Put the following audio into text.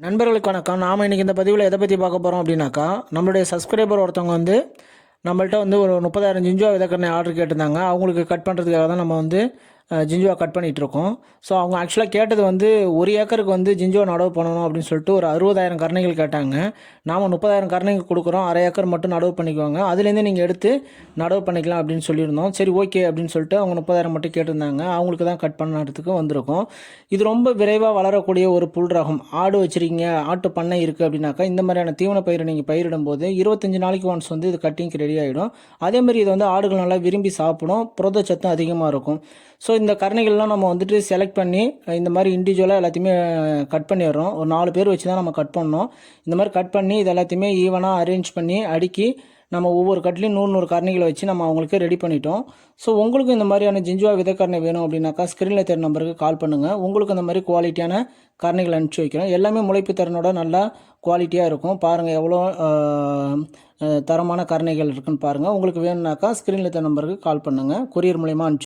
நண்பர்களுக்கு வணக்கம் நாம் இன்றைக்கி இந்த பதிவில் எதை பற்றி பார்க்க போகிறோம் அப்படின்னாக்கா நம்மளுடைய சப்ஸ்கிரைபர் ஒருத்தவங்க வந்து நம்மள்ட்ட வந்து ஒரு முப்பதாயிரம் ஜிஞ்சோ விதக்கண்ணை ஆர்டர் கேட்டிருந்தாங்க. அவங்களுக்கு கட் பண்ணுறதுக்காக தான் நம்ம வந்து ஜிஞ்சுவா கட் பண்ணிகிட்டு இருக்கோம் ஸோ அவங்க ஆக்சுவலாக கேட்டது வந்து ஒரு ஏக்கருக்கு வந்து ஜிஞ்சுவா நடவு பண்ணணும் அப்படின்னு சொல்லிட்டு ஒரு அறுபதாயிரம் கருணைகள் கேட்டாங்க. நாம் முப்பதாயிரம் கருணைகள் கொடுக்குறோம். அரை ஏக்கர் மட்டும் நடவு பண்ணிக்குவாங்க. அதுலேருந்து நீங்கள் எடுத்து நடவு பண்ணிக்கலாம் அப்படின்னு சொல்லியிருந்தோம். சரி ஓகே அப்படின்னு சொல்லிட்டு அவங்க முப்பதாயிரம் மட்டும் கேட்டிருந்தாங்க. அவங்களுக்கு தான் கட் பண்ணுறதுக்கு வந்திருக்கோம். இது ரொம்ப விரைவாக வளரக்கூடிய ஒரு புல் ரகம். ஆடு வச்சுருக்கீங்க ஆட்டு பண்ணை இருக்குது அப்படின்னாக்கா இந்த மாதிரியான தீவன பயிரை நீங்கள் பயிரிடும் போது இருபத்தஞ்சு நாளைக்கு ஒன்ஸ் வந்து இது கட்டிங்க்கு ரெடி ஆகிடும் அதே மாதிரி இது வந்து ஆடுகள் நல்லா விரும்பி சாப்பிடும். புரதச்சத்தும் அதிகமாக இருக்கும். ஸோ இந்த கருணைகள்லாம் நம்ம வந்துட்டு செலக்ட் பண்ணி இந்த மாதிரி இண்டிவிஜுவலாக எல்லாத்தையுமே கட் பண்ணிடுறோம். ஒரு நாலு பேர் வச்சு தான் நம்ம கட் பண்ணோம் இந்த மாதிரி கட் பண்ணி இது எல்லாத்தையுமே ஈவனாக அரேஞ்ச் பண்ணி அடுக்கி நம்ம ஒவ்வொரு கட்லையும் நூறு நூறு கருணைகளை வச்சு நம்ம அவங்களுக்கு ரெடி பண்ணிட்டோம். ஸோ உங்களுக்கு இந்த மாதிரியான ஜிஞ்சுவா விதக்கரணை வேணும் அப்படின்னாக்கா ஸ்க்ரீனில் தெரிய நம்பருக்கு கால் பண்ணுங்கள் உங்களுக்கு இந்த மாதிரி குவாலிட்டியான கரணிகள் அனுப்பிச்சி வைக்கிறோம் எல்லாமே முளைப்பு திறனோட நல்லா குவாலிட்டியாக இருக்கும். பாருங்கள் எவ்வளோ தரமான கரணைகள் இருக்குன்னு பாருங்கள் உங்களுக்கு வேணும்னாக்கா ஸ்க்ரீனில் தெரிய நம்பருக்கு கால் பண்ணுங்கள் கொரியர் மூலயமா அனுப்பிச்சி